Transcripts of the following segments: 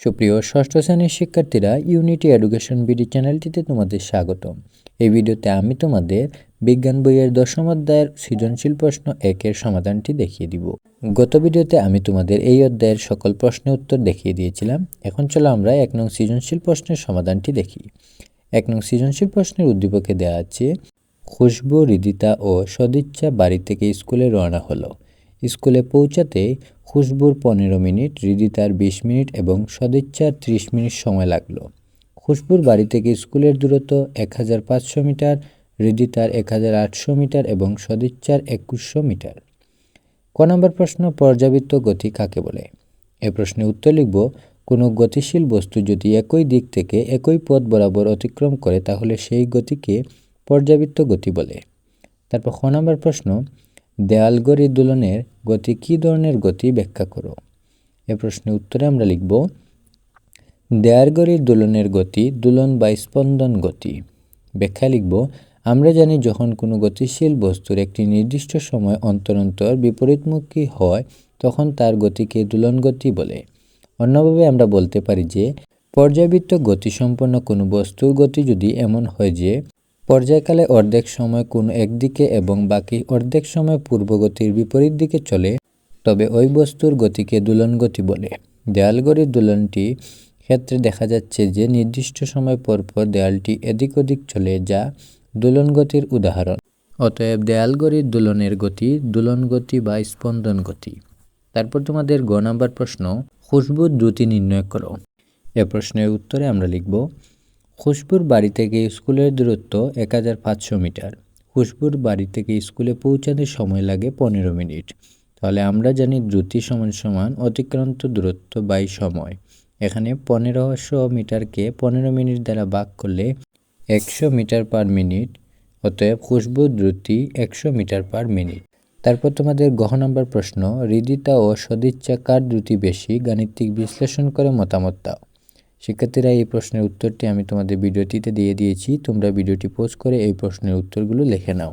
সুপ্রিয় ষষ্ঠ শ্রেণির শিক্ষার্থীরা ইউনিটি এডুকেশন বিডি চ্যানেলটিতে তোমাদের স্বাগতম। এই ভিডিওতে আমি তোমাদের বিজ্ঞান বইয়ের দশম অধ্যায়ের সৃজনশীল প্রশ্ন একের সমাধানটি দেখিয়ে দিব। গত ভিডিওতে আমি তোমাদের এই অধ্যায়ের সকল প্রশ্নের উত্তর দেখিয়ে দিয়েছিলাম। এখন চলো আমরা এক নং সৃজনশীল প্রশ্নের সমাধানটি দেখি। এক নং সৃজনশীল প্রশ্নের উদ্দীপকে দেওয়া আছে, খুশবু, হৃদিতা ও সদিচ্ছা বাড়ি থেকে স্কুলে রওনা হলো। স্কুলে পৌঁছাতে খুশবুর পনেরো মিনিট হৃদিতার বিশ মিনিট এবং সদিচ্ছার ত্রিশ মিনিট সময় লাগল। খুশবুর বাড়ি থেকে স্কুলের দূরত্ব এক হাজার পাঁচশো মিটার হৃদিতার এক হাজার আটশো মিটার এবং সদিচ্ছার একুশশো মিটার। ক নম্বর প্রশ্ন, পর্যাবৃত্ত গতি কাকে বলে? এ প্রশ্নে উত্তর লিখব, কোনো গতিশীল বস্তু যদি একই দিক থেকে একই পথ বরাবর অতিক্রম করে, তাহলে সেই গতিকে পর্যাবৃত্ত গতি বলে। তারপর খ নম্বর প্রশ্ন দেয়ালগড়ি দোলনের গতি কী ধরনের গতি ব্যাখ্যা করো? এ প্রশ্নের উত্তরে আমরা লিখব দেয়ালগড়ির দোলনের গতি দোলন বা স্পন্দন গতি। ব্যাখ্যা লিখব, আমরা জানি যখন কোনো গতিশীল বস্তুর একটি নির্দিষ্ট সময় অন্তর অন্তর বিপরীতমুখী হয়, তখন তার গতিকে দোলন গতি বলে। অন্যভাবে আমরা বলতে পারি যে পর্যাবৃত্ত গতিসম্পন্ন কোনো বস্তুর গতি যদি এমন হয় যে পর্যায়কালে অর্ধেক সময় কোনো একদিকে এবং বাকি অর্ধেক সময় পূর্বগতির বিপরীত দিকে চলে, তবে ওই বস্তুর গতিকে দোলন গতি বলে। দেয়ালগড়ির দোলনটি ক্ষেত্রে দেখা যাচ্ছে যে নির্দিষ্ট সময় পর পর দেয়ালটি এদিক ওদিক চলে যা দোলন গতির উদাহরণ। অতএব দেয়ালগড়ির দোলনের গতি দোলন গতি বা স্পন্দন গতি। তারপর তোমাদের গ নাম্বার প্রশ্ন খুশবুর দ্রুতি নির্ণয় করো। এ প্রশ্নের উত্তরে আমরা লিখব খুশবুর বাড়ি থেকে স্কুলের দূরত্ব এক হাজার পাঁচশো মিটার। খুশবুর বাড়ি থেকে স্কুলে পৌঁছাতে সময় লাগে পনেরো মিনিট। তাহলে আমরা জানি দ্রুতি সমান সমান অতিক্রান্ত দূরত্ব বাই সময়। এখানে পনেরোশো মিটারকে পনেরো মিনিট দ্বারা ভাগ করলে একশো মিটার পার মিনিট, অতএব খুশবু দ্রুতি একশো মিটার পার মিনিট। তারপর তোমাদের গহ নম্বর প্রশ্ন, হৃদিতা ও সদিচ্ছা কার দ্রুতি বেশি? গাণিতিক বিশ্লেষণ করে মতামত দাও। শিক্ষার্থীরা এই প্রশ্নের উত্তরটি আমি তোমাদের ভিডিওটিতে দিয়ে দিয়েছি। তোমরা ভিডিওটি পোস্ট করে এই প্রশ্নের উত্তরগুলো লিখে নাও।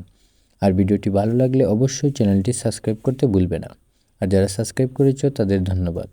আর ভিডিওটি ভালো লাগলে অবশ্যই চ্যানেলটি সাবস্ক্রাইব করতে ভুলবে না। আর যারা সাবস্ক্রাইব করেছ তাদের ধন্যবাদ।